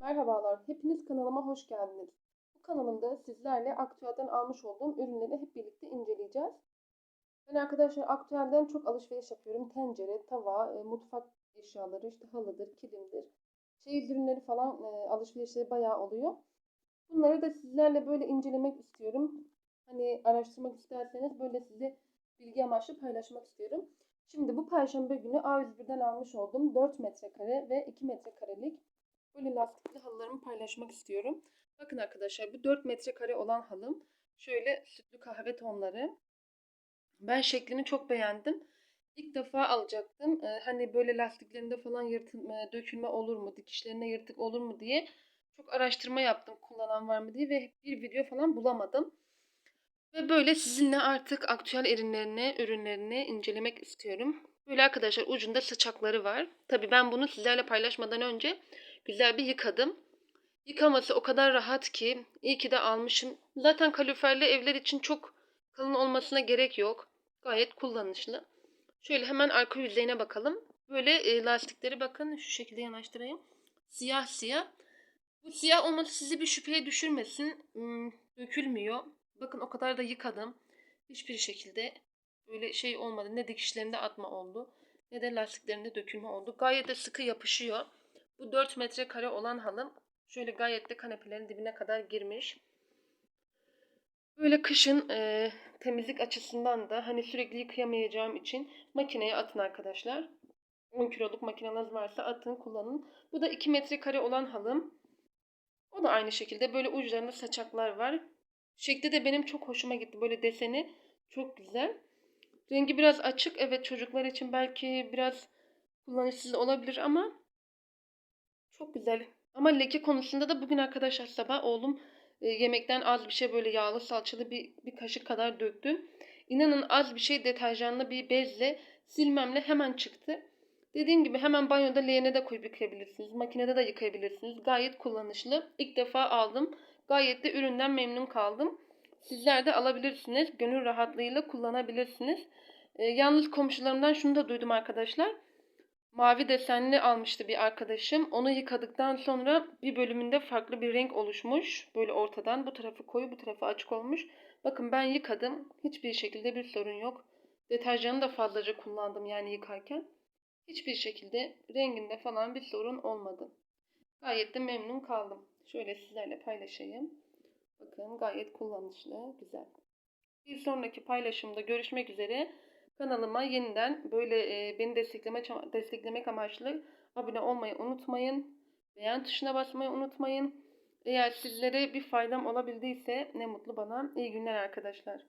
Merhabalar, hepiniz kanalıma hoş geldiniz. Bu kanalımda sizlerle aktüelden almış olduğum ürünleri hep birlikte inceleyeceğiz. Ben arkadaşlar aktüelden çok alışveriş yapıyorum. Tencere, tava, e, mutfak eşyaları, işte halıdır, kilimdir. Çeyiz ürünleri falan e, alışverişleri bayağı oluyor. Bunları da sizlerle böyle incelemek istiyorum. Hani araştırmak isterseniz böyle size bilgi amaçlı paylaşmak istiyorum. Şimdi bu perşembe günü A101'den almış olduğum 4 metrekare ve 2 metrekarelik paylaşmak istiyorum. Bakın arkadaşlar bu 4 metrekare olan halım şöyle sütlü kahve tonları. Ben şeklini çok beğendim. İlk defa alacaktım. Ee, hani böyle lastiklerinde falan yırtılma, dökülme olur mu, dikişlerine yırtık olur mu diye çok araştırma yaptım kullanan var mı diye ve bir video falan bulamadım. Ve böyle sizinle artık aktüel ürünlerini, ürünlerini incelemek istiyorum. Böyle arkadaşlar ucunda saçakları var. Tabii ben bunu sizlerle paylaşmadan önce güzel bir yıkadım. Yıkaması o kadar rahat ki iyi ki de almışım. Zaten kaloriferli evler için çok kalın olmasına gerek yok. Gayet kullanışlı. Şöyle hemen arka yüzeyine bakalım. Böyle e, lastikleri bakın şu şekilde yanaştırayım. Siyah siyah. Bu siyah olması sizi bir şüpheye düşürmesin. Hmm, dökülmüyor. Bakın o kadar da yıkadım. Hiçbir şekilde böyle şey olmadı. Ne dikişlerinde atma oldu. Ne de lastiklerinde dökülme oldu. Gayet de sıkı yapışıyor. Bu 4 metrekare olan halım şöyle gayet de kanepelerin dibine kadar girmiş. Böyle kışın e, temizlik açısından da hani sürekli yıkayamayacağım için makineye atın arkadaşlar. 10 kiloluk makineniz varsa atın kullanın. Bu da 2 metrekare olan halım. O da aynı şekilde böyle uçlarında saçaklar var. Şekli de benim çok hoşuma gitti. Böyle deseni çok güzel. Rengi biraz açık. Evet çocuklar için belki biraz kullanışsız olabilir ama çok güzel. Ama leke konusunda da bugün arkadaşlar sabah oğlum e, yemekten az bir şey böyle yağlı salçalı bir, bir kaşık kadar döktü. İnanın az bir şey deterjanlı bir bezle silmemle hemen çıktı. Dediğim gibi hemen banyoda leğene de koyup yıkayabilirsiniz. Makinede de yıkayabilirsiniz. Gayet kullanışlı. İlk defa aldım. Gayet de üründen memnun kaldım. Sizler de alabilirsiniz. Gönül rahatlığıyla kullanabilirsiniz. E, yalnız komşularımdan şunu da duydum arkadaşlar. Mavi desenli almıştı bir arkadaşım. Onu yıkadıktan sonra bir bölümünde farklı bir renk oluşmuş. Böyle ortadan bu tarafı koyu bu tarafı açık olmuş. Bakın ben yıkadım. Hiçbir şekilde bir sorun yok. Deterjanı da fazlaca kullandım yani yıkarken. Hiçbir şekilde renginde falan bir sorun olmadı. Gayet de memnun kaldım. Şöyle sizlerle paylaşayım. Bakın gayet kullanışlı, güzel. Bir sonraki paylaşımda görüşmek üzere. Kanalıma yeniden böyle e, beni destekleme, desteklemek amaçlı abone olmayı unutmayın. Beğen tuşuna basmayı unutmayın. Eğer sizlere bir faydam olabildiyse ne mutlu bana. İyi günler arkadaşlar.